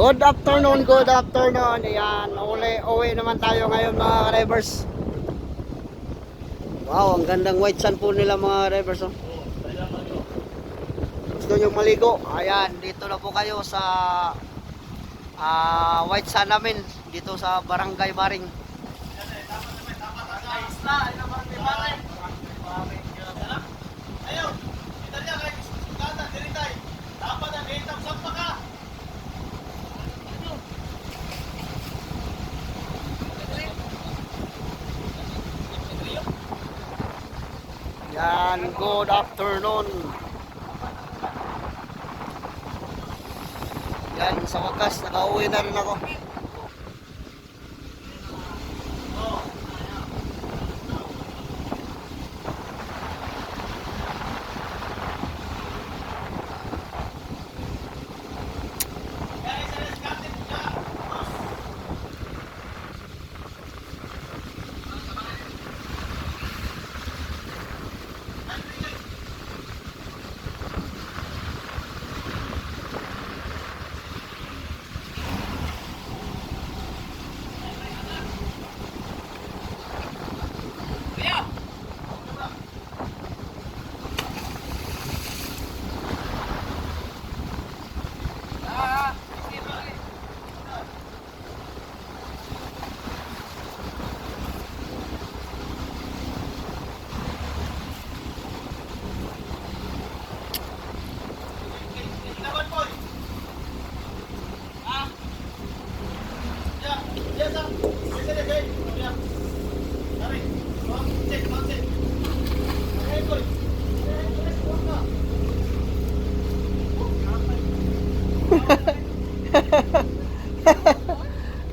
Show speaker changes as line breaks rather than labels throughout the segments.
Good afternoon, good afternoon. Ayan, uli, uwi naman tayo ngayon mga drivers. Wow, ang gandang white sun po nila mga drivers. Oh. Gusto nyo maligo? Ayan, dito na po kayo sa ah, white sun namin. Dito sa Barangay Baring. Yan, good afternoon. Yan, sa wakas, nakauwi na rin ako. Yeah.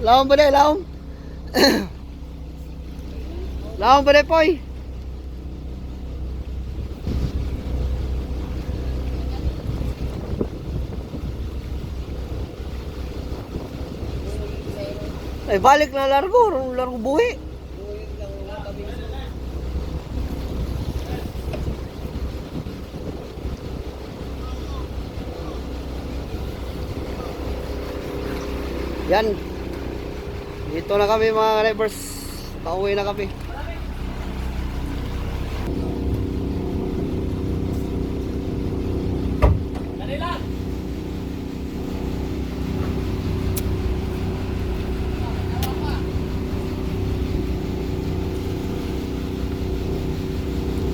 Lawan ba na, lawan? lawan ba na, poy? Ay, balik na largo, largo buhi. Yan. Dito na kami mga drivers. Pauwi na kami.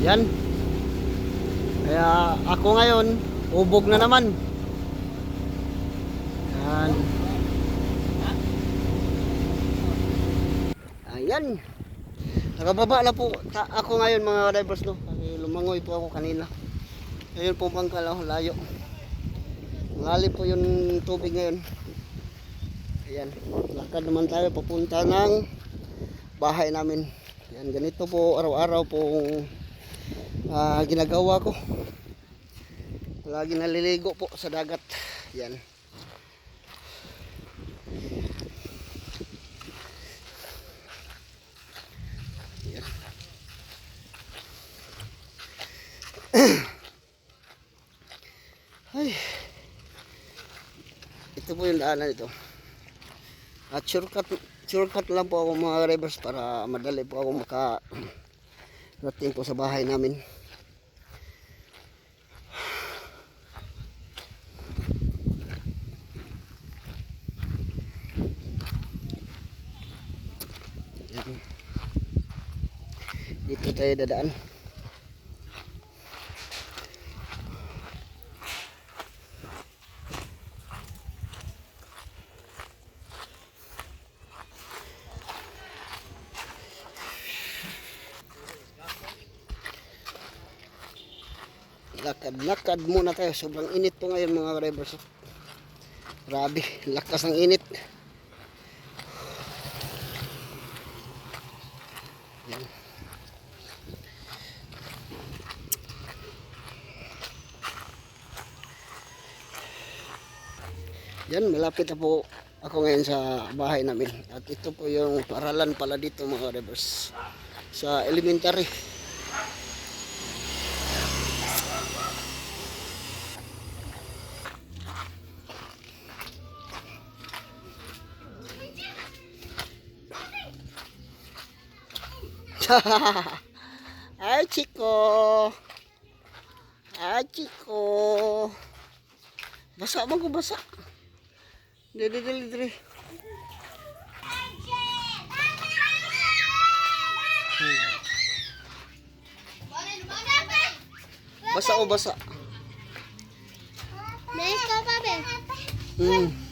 Yan. Kaya ako ngayon, ubog na naman. Yan. Ayan. Nakababa na po ta- ako ngayon mga drivers no. Lumangoy po ako kanina. Ayun po bangka lang layo. Ngali po yung tubig ngayon. Ayan. Lakad naman tayo papunta ng bahay namin. Yan ganito po araw-araw po ah, ginagawa ko. Lagi naliligo po sa dagat. Yan. Ay. Ito po yung daanan ito. At shortcut, shortcut lang po ako mga drivers para madali po ako maka rating po sa bahay namin. Dito tayo dadaan. Lakad-lakad muna tayo. Sobrang init po ngayon mga drivers. Grabe, lakas ng init. Yan. Malapit na po ako ngayon sa bahay namin. At ito po yung paralan pala dito mga drivers. Sa elementary. Ay, Chico. Ay, Chico. Basa man ko, basa. Dili, dili, dili. Basa o basa.
Next ka pa, be.
Hmm.